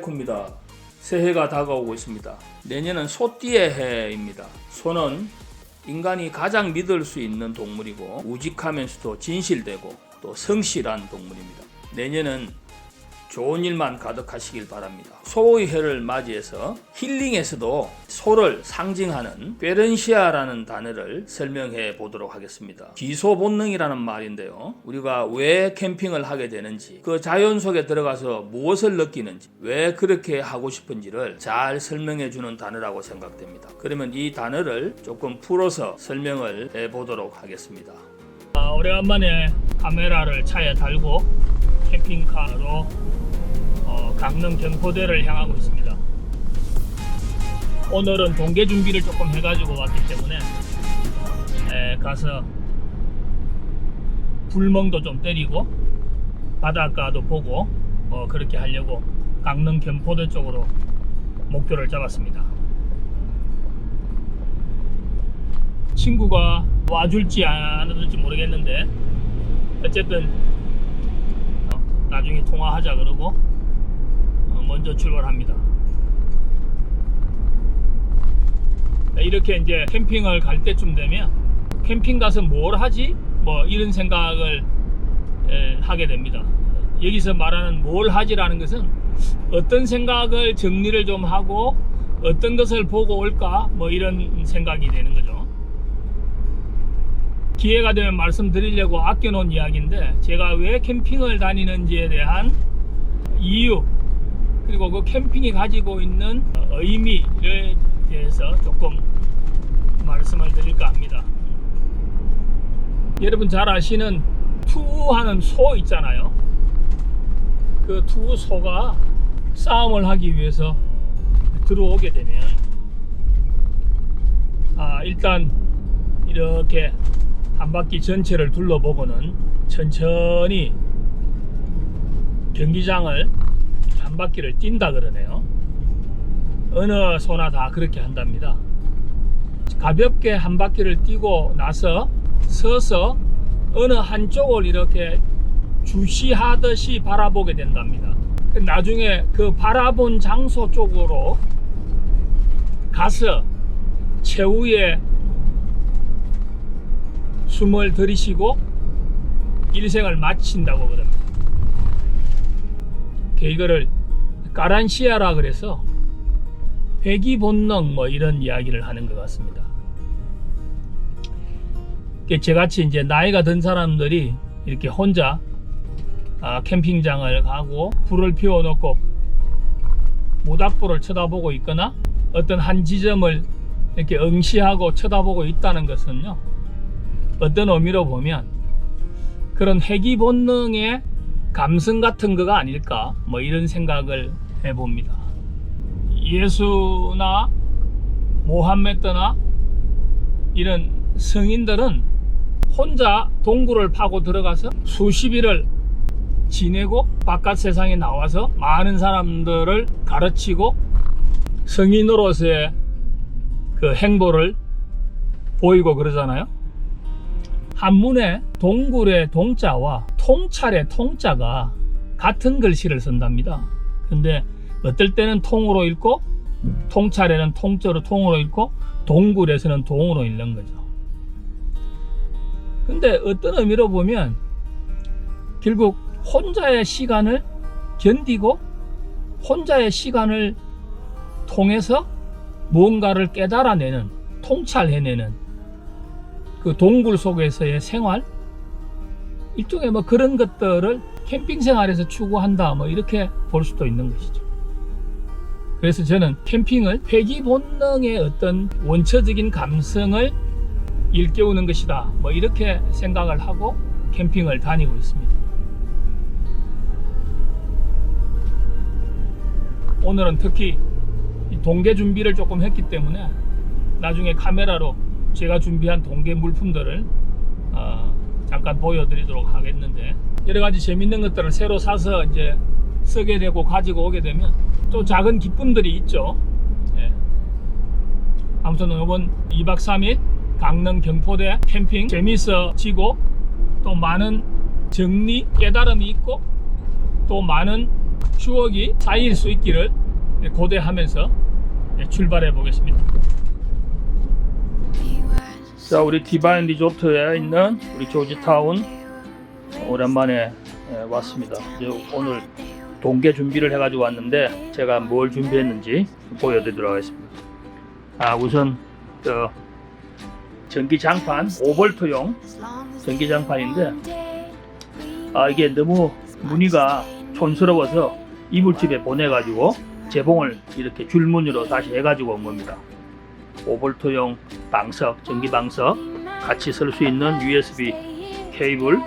본드아이쿠입니다. 새해가 다가오고 있습니다. 내년은 소띠의 해입니다. 소는 인간이 가장 믿을 수 있는 동물이고 우직하면서도 진실되고 또 성실한 동물입니다. 내년은 좋은 일만 가득하시길 바랍니다. 소의 해를 맞이해서 힐링에서도 소를 상징하는 베렌시아라는 단어를 설명해 보도록 하겠습니다. 기소 본능이라는 말인데요. 우리가 왜 캠핑을 하게 되는지, 그 자연 속에 들어가서 무엇을 느끼는지, 왜 그렇게 하고 싶은지를 잘 설명해 주는 단어라고 생각됩니다. 그러면 이 단어를 조금 풀어서 설명을 해 보도록 하겠습니다. 아, 오래간만에 카메라를 차에 달고 캠핑카로 어, 강릉 경포대를 향하고 있습니다. 오늘은 동계 준비를 조금 해가지고 왔기 때문에 에, 가서 불멍도 좀 때리고 바닷가도 보고 어, 그렇게 하려고 강릉 경포대 쪽으로 목표를 잡았습니다. 친구가 와줄지 안 와줄지 모르겠는데 어쨌든 어, 나중에 통화하자 그러고 어, 먼저 출발합니다. 이렇게 이제 캠핑을 갈 때쯤 되면 캠핑 가서 뭘 하지? 뭐 이런 생각을 에, 하게 됩니다. 여기서 말하는 뭘 하지라는 것은 어떤 생각을 정리를 좀 하고 어떤 것을 보고 올까? 뭐 이런 생각이 되는 거죠. 기회가 되면 말씀드리려고 아껴놓은 이야기인데 제가 왜 캠핑을 다니는지에 대한 이유 그리고 그 캠핑이 가지고 있는 의미에 대해서 조금 말씀을 드릴까 합니다. 여러분 잘 아시는 투하는 소 있잖아요. 그 투소가 싸움을 하기 위해서 들어오게 되면 아 일단 이렇게 한 바퀴 전체를 둘러보고는 천천히 경기장을 한 바퀴를 뛴다 그러네요. 어느 소나 다 그렇게 한답니다. 가볍게 한 바퀴를 뛰고 나서 서서 어느 한쪽을 이렇게 주시하듯이 바라보게 된답니다. 나중에 그 바라본 장소 쪽으로 가서 최후의 숨을 들이쉬고 일생을 마친다고 그럽니다. 이거를 까란시아라 그래서 회귀 본능 뭐 이런 이야기를 하는 것 같습니다. 저같이 이제 나이가 든 사람들이 이렇게 혼자 아, 캠핑장을 가고 불을 피워놓고 모닥불을 쳐다보고 있거나 어떤 한 지점을 이렇게 응시하고 쳐다보고 있다는 것은요. 어떤 의미로 보면 그런 회귀 본능의 감성 같은 거가 아닐까 뭐 이런 생각을 해봅니다. 예수나 모함메드나 이런 성인들은 혼자 동굴을 파고 들어가서 수십 일을 지내고 바깥 세상에 나와서 많은 사람들을 가르치고 성인으로서의 그 행보를 보이고 그러잖아요. 한문에 동굴의 동자와 통찰의 통자가 같은 글씨를 쓴답니다. 근데 어떨 때는 통으로 읽고 통찰에는 통자로 통으로 읽고 동굴에서는 동으로 읽는 거죠. 근데 어떤 의미로 보면 결국 혼자의 시간을 견디고 혼자의 시간을 통해서 무언가를 깨달아내는 통찰해내는 그 동굴 속에서의 생활 일종의 뭐 그런 것들을 캠핑 생활에서 추구한다 뭐 이렇게 볼 수도 있는 것이죠. 그래서 저는 캠핑을 회귀 본능의 어떤 원초적인 감성을 일깨우는 것이다 뭐 이렇게 생각을 하고 캠핑을 다니고 있습니다. 오늘은 특히 동계 준비를 조금 했기 때문에 나중에 카메라로 제가 준비한 동계 물품들을 어, 잠깐 보여드리도록 하겠는데 여러 가지 재밌는 것들을 새로 사서 이제 쓰게 되고 가지고 오게 되면 또 작은 기쁨들이 있죠. 예. 아무튼 이번 2박 3일 강릉 경포대 캠핑 재밌어지고 또 많은 정리 깨달음이 있고 또 많은 추억이 쌓일 수 있기를 고대하면서 예, 출발해 보겠습니다. 자, 우리 디바인 리조트에 있는 우리 조지타운 오랜만에 예, 왔습니다. 오늘 동계 준비를 해가지고 왔는데 제가 뭘 준비했는지 보여드리도록 하겠습니다. 아, 우선 저 전기 장판 5볼트용 전기 장판인데 아 이게 너무 무늬가 촌스러워서 이불집에 보내가지고 재봉을 이렇게 줄무늬로 다시 해가지고 온 겁니다. 5볼트용 방석, 전기 방석 같이 쓸 수 있는 USB 케이블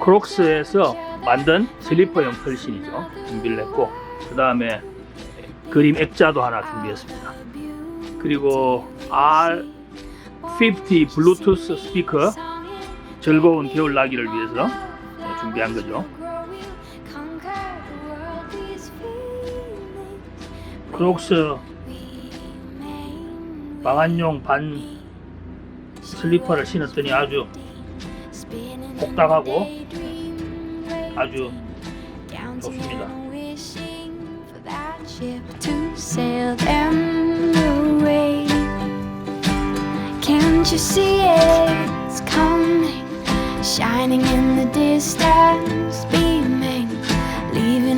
크록스에서 만든 슬리퍼용 털신이죠. 준비를 했고 그 다음에 그림 액자도 하나 준비했습니다. 그리고 R50 블루투스 스피커 즐거운 겨울 나기를 위해서 준비한 거죠. 크록스 방한용 반 슬리퍼를 신었더니 아주 복닥하고 아주 좋습니다.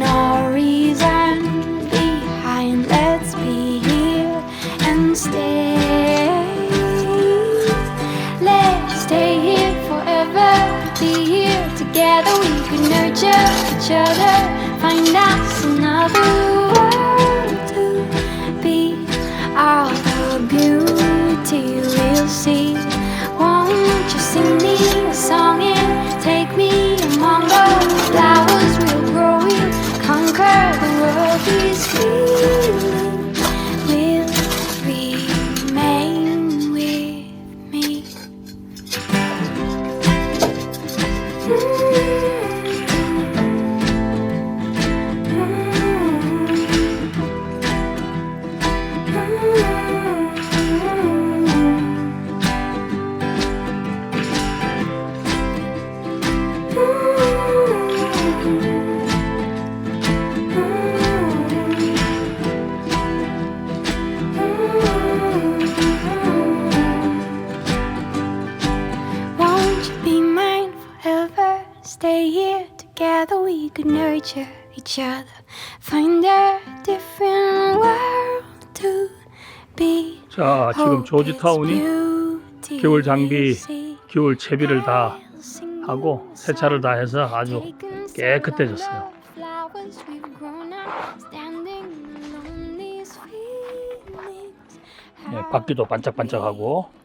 Our together. We could nurture each other. Find us another world to be. All the beauty we'll see. Won't you sing me a song nurture each other. Find a different world to be. 자, 지금 조지 타운이 겨울 장비, 겨울 채비를 다 하고 세차를 다 해서 아주 깨끗해졌어요. 네, 바퀴도 반짝반짝하고